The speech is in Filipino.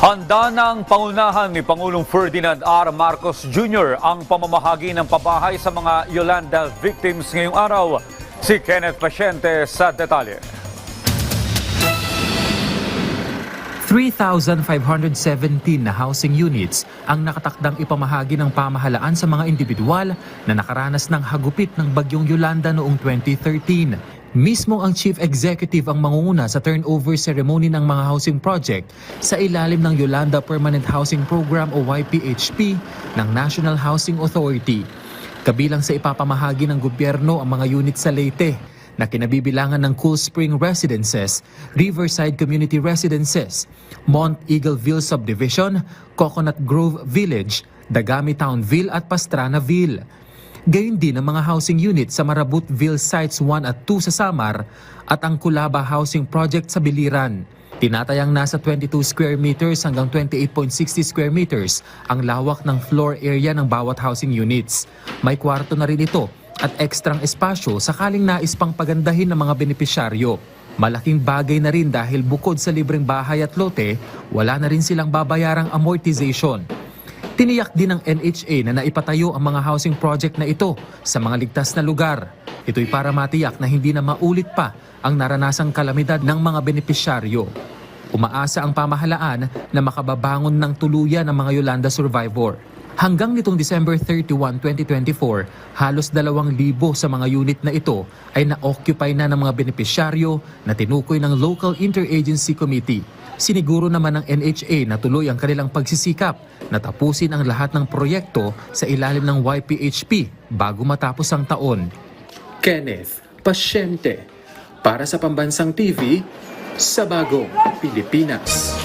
Handa ng pangunahan ni Pangulong Ferdinand R. Marcos Jr. ang pamamahagi ng pabahay sa mga Yolanda victims ngayong araw. Si Kenneth Pasyente sa detalye. 3,517 na housing units ang nakatakdang ipamahagi ng pamahalaan sa mga individual na nakaranas ng hagupit ng bagyong Yolanda noong 2013. Mismo ang Chief Executive ang mangunguna sa turnover ceremony ng mga housing project sa ilalim ng Yolanda Permanent Housing Program o YPHP ng National Housing Authority. Kabilang sa ipapamahagi ng gobyerno ang mga unit sa Leyte na kinabibilangan ng Cool Spring Residences, Riverside Community Residences, Mont Eagleville Subdivision, Coconut Grove Village, Dagami Townville at Pastranaville. Gayun din ang mga housing unit sa Marabutville Sites 1 at 2 sa Samar at ang Kulaba Housing Project sa Biliran. Tinatayang nasa 22 square meters hanggang 28.60 square meters ang lawak ng floor area ng bawat housing units. May kwarto na rin ito at ekstrang espasyo sakaling nais pang pagandahin ng mga benepisyaryo. Malaking bagay na rin dahil bukod sa libreng bahay at lote, wala na rin silang babayarang amortization. Tiniyak din ng NHA na naipatayo ang mga housing project na ito sa mga ligtas na lugar. Ito'y para matiyak na hindi na maulit pa ang naranasang kalamidad ng mga benepisyaryo. Umaasa ang pamahalaan na makababangon ng tuluyan ng mga Yolanda survivor. Hanggang nitong December 31, 2024, halos 2,000 sa mga unit na ito ay na-occupy na ng mga benepisyaryo na tinukoy ng Local Interagency Committee. Siniguro naman ng NHA na tuloy ang kanilang pagsisikap na tapusin ang lahat ng proyekto sa ilalim ng YPHP bago matapos ang taon. Kenneth Pasyente para sa Pambansang TV sa Bagong Pilipinas.